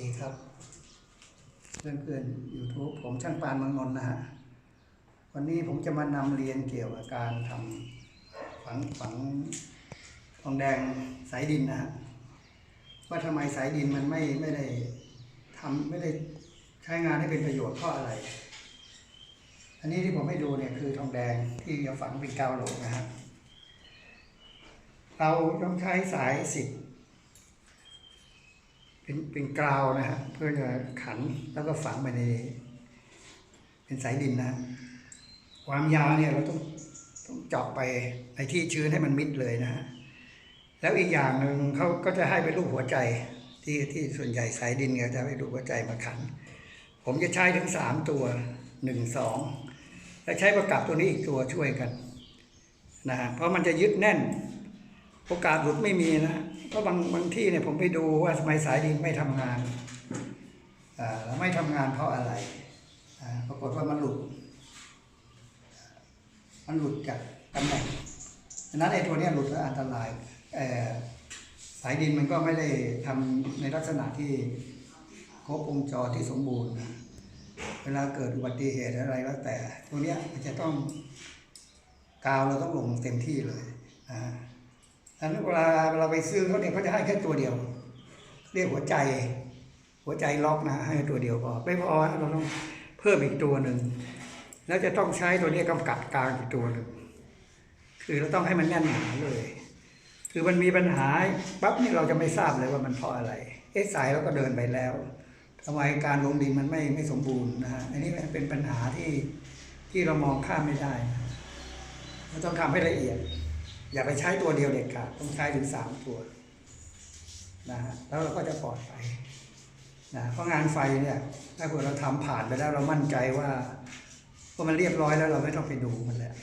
ดีครับ เพื่อนเพื่อนยูทูบผมช่างปานมืองนนนะฮะ วันนี้ผมจะมานำเรียนเกี่ยวกับการทำฝังฝังทองแดงสายดินนะฮะ ว่าทำไมสายดินมันไม่ไม่ได้ทำไม่ได้ใช้งานให้เป็นประโยชน์เพราะอะไร อันนี้ที่ผมให้ดูเนี่ยคือทองแดงที่จะฝังเป็นกาวโหลกนะฮะเราต้องใช้สายสิบ เป็นเป็นกราวนะฮะเพื่อจะขันแล้วก็ฝังไปใน เป็นสายดินนะความยาวเนี่ยเราต้องต้องเจาะไปในที่ชื้นให้มันมิดเลยนะฮะแล้วอีกอย่างหนึ่งเขาก็จะให้เป็นรูปหัวใจที่ที่ส่วนใหญ่สายดินเนี่ยจะให้รูปหัวใจมาขัน ผมจะใช้ถึงสามตัวหนึ่งสองและใช้ประกับตัวนี้อีกตัวช่วยกันนะฮะเพราะมันจะยึดแน่น โอกาสหลุดไม่มีนะเพราะบางบางที่เนี่ยผมไปดูว่าทำไมสายดินไม่ทำงานแล้วไม่ทำงานเพราะอะไรปรากฏว่ามันหลุด มันหลุดจากตำแหน่งดังนั้นไอ้ตัวเนี้ยหลุดแล้วอันตรายสายดินมันก็ไม่ได้ทำในลักษณะที่ครบวงจรที่สมบูรณ์นะเวลาเกิดอุบัติเหตุอะไรแล้วแต่ ตัวเนี้ยมันจะต้องกาวเราต้องลงเต็มที่เลยนะ นั้นเวลาเราไปซื้อเขาเนี่ยเขาจะให้แค่ตัวเดียว เรียกหัวใจ หัวใจล็อกนะให้ตัวเดียวพอไม่พอเราต้องเพิ่มอีกตัวหนึ่งแล้วจะต้องใช้ตัวนี้กำกับกลางอีกตัวหนึ่งคือเราต้องให้มันแน่นหนาเลย คือมันมีปัญหาปั๊บนี่เราจะไม่ทราบเลยว่ามันเพราะอะไร เอ๊ะสายเราก็เดินไปแล้วทำไมการลงดินมันไม่ไม่สมบูรณ์นะฮะอันนี้เป็นปัญหาที่ที่เรามองข้ามไม่ได้เราต้องทำให้ละเอียด อย่าไปใช้ตัวเดียวเด็ดขาดต้องใช้ถึงสามตัวนะฮะแล้วเราก็จะปลอดภัยนะเพราะงานไฟเนี่ยถ้าเกิดเราทำผ่านไปแล้วเรามั่นใจว่าว่ามันเรียบร้อยแล้วเราไม่ต้องไปดูมันแล้ว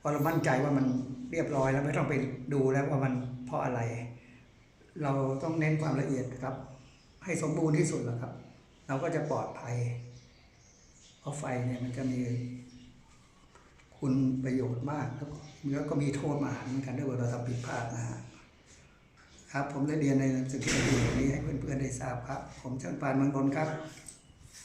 พอเรามั่นใจว่ามันเรียบร้อยแล้วไม่ต้องไปดูแล้วว่ามันเพราะอะไร เราต้องเน้นความละเอียดครับ ให้สมบูรณ์ที่สุดแล้วครับ เราก็จะปลอดภัยเพราะไฟเนี่ยมันจะมี คุณประโยชน์มากแล้วก็แล้วก็มีโทษมหาเหมือนกันถ้าเกิดเราทำผิดพลาดนะฮะครับ ผมได้เรียนในหนังสือพิมพ์ดีนี้ให้เพื่อนๆได้ทราบครับ ผมช่างปานเมืองนนท์ครับ